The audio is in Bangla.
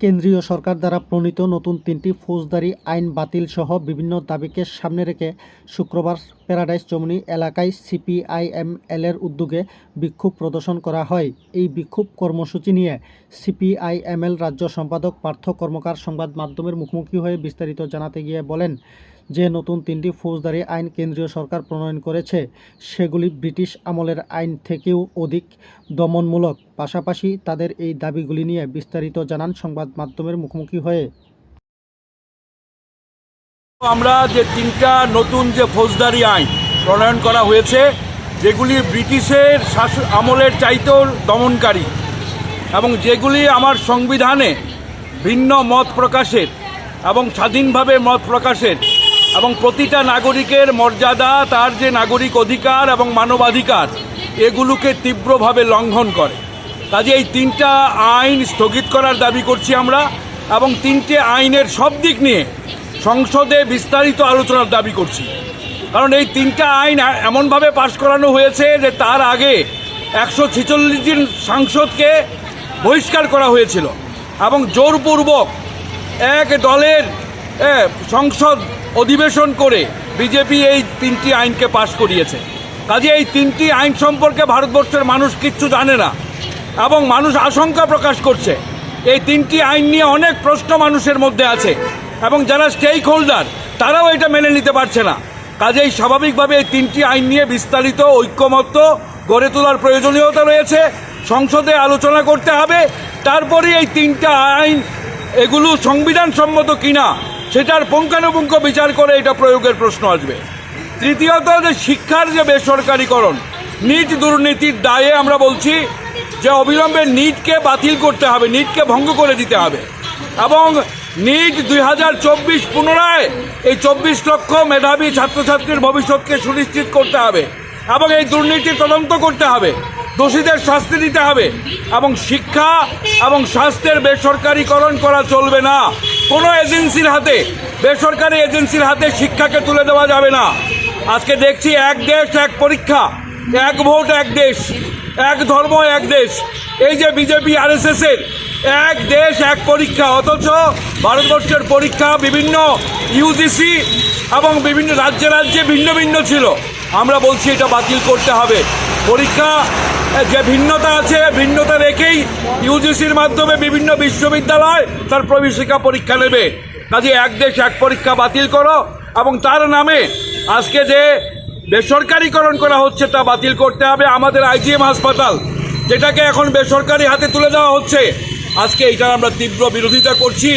কেন্দ্রীয় সরকার দ্বারা প্রণীত নতুন তিনটি ফৌজদারি আইন বাতিল সহ বিভিন্ন দাবিকে সামনে রেখে শুক্রবার প্যারাডাইস চমনি এলাকায় সিপিআইএমএল এর উদ্যোগে বিক্ষোভ প্রদর্শন করা হয়। এই বিক্ষোভ কর্মসূচি নিয়ে সিপিআইএমএল রাজ্য সম্পাদক পার্থ কর্মকার সংবাদ মাধ্যমের মুখোমুখি হয়ে বিস্তারিত জানাতে গিয়ে বলেন যে নতুন তিনটি ফৌজদারি আইন কেন্দ্রীয় সরকার প্রণয়ন করেছে, সেগুলি ব্রিটিশ আমলের আইন থেকেও অধিক দমনমূলক। পাশাপাশি তাদের এই দাবিগুলি নিয়ে বিস্তারিত জানান সংবাদ মাধ্যমের মুখোমুখি হয়ে। আমরা যে তিনটা নতুন যে ফৌজদারি আইন প্রণয়ন করা হয়েছে, যেগুলি ব্রিটিশের শাসন আমলের চাইতেও দমনকারী এবং যেগুলি আমার সংবিধানে ভিন্ন মত প্রকাশের এবং স্বাধীনভাবে মত প্রকাশের এবং প্রতিটা নাগরিকের মর্যাদা, তার যে নাগরিক অধিকার এবং মানবাধিকার, এগুলোকে তীব্রভাবে লঙ্ঘন করে। কাজে এই তিনটা আইন স্থগিত করার দাবি করছি আমরা এবং তিনটে আইনের সব দিক নিয়ে সংসদে বিস্তারিত আলোচনার দাবি করছি। কারণ এই তিনটা আইন এমনভাবে পাশ করানো হয়েছে যে তার আগে একশো ছেচল্লিশ জন সাংসদকে বহিষ্কার করা হয়েছিল এবং জোরপূর্বক এক দলের সংসদ অধিবেশন করে বিজেপি এই তিনটি আইনকে পাশ করিয়েছে। কাজে এই তিনটি আইন সম্পর্কে ভারতবর্ষের মানুষ কিচ্ছু জানে না এবং মানুষ আশঙ্কা প্রকাশ করছে। এই তিনটি আইন নিয়ে অনেক প্রশ্ন মানুষের মধ্যে আছে এবং যারা স্টেক হোল্ডার তারাও এটা মেনে নিতে পারছে না। কাজেই স্বাভাবিকভাবে এই তিনটি আইন নিয়ে বিস্তারিত, ঐক্যমত্য, গড়ে তোলার প্রয়োজনীয়তা রয়েছে। সংসদে আলোচনা করতে হবে। তারপরে এই তিনটা আইন এগুলো সংবিধান সম্মত কিনা সেটার পুঙ্খানুপুঙ্খ বিচার করে এটা প্রয়োগের প্রশ্ন আসবে। তৃতীয়ত, যে শিক্ষার যে বেসরকারীকরণ, নিট দুর্নীতির দায়ে আমরা বলছি যে অবিলম্বে নিটকে বাতিল করতে হবে, নিটকে ভঙ্গ করে দিতে হবে। এবং নিট দুই হাজার চব্বিশ পুনরায় এই চব্বিশ লক্ষ মেধাবী ছাত্রছাত্রীর ভবিষ্যৎকে সুনিশ্চিত করতে হবে এবং এই দুর্নীতি তদন্ত করতে হবে, দোষীদের শাস্তি দিতে হবে এবং শিক্ষা এবং স্বাস্থ্যের বেসরকারীকরণ করা চলবে না। কোনো এজেন্সির হাতে, বেসরকারি এজেন্সির হাতে শিক্ষাকে তুলে দেওয়া যাবে না। আজকে দেখছি এক দেশ, এক পরীক্ষা, এক ভোট, এক দেশ, এক ধর্ম, এক দেশ। এই যে বিজেপি আর এর এক দেশ, এক পরীক্ষা, অথচ ভারতবর্ষের পরীক্ষা বিভিন্ন ইউজিসি এবং বিভিন্ন রাজ্যে রাজ্যে ভিন্ন ভিন্ন ছিল। আমরা বলছি এটা বাতিল করতে হবে। পরীক্ষা যে ভিন্নতা আছে, ভিন্নতা রেখেই ইউজিসির মাধ্যমে বিভিন্ন বিশ্ববিদ্যালয় তার প্রবেশিকা পরীক্ষা নেবে। কাজে এক দেশ এক পরীক্ষা বাতিল করো এবং তার নামে আজকে যে বেসরকারীকরণ করা হচ্ছে তা বাতিল করতে হবে আমাদের আইজিএম হাসপাতাল, যেটাকে এখন বেসরকারি হাতে তুলে দেওয়া হচ্ছে। আজকে এটার আমরা তীব্র বিরোধিতা করছি।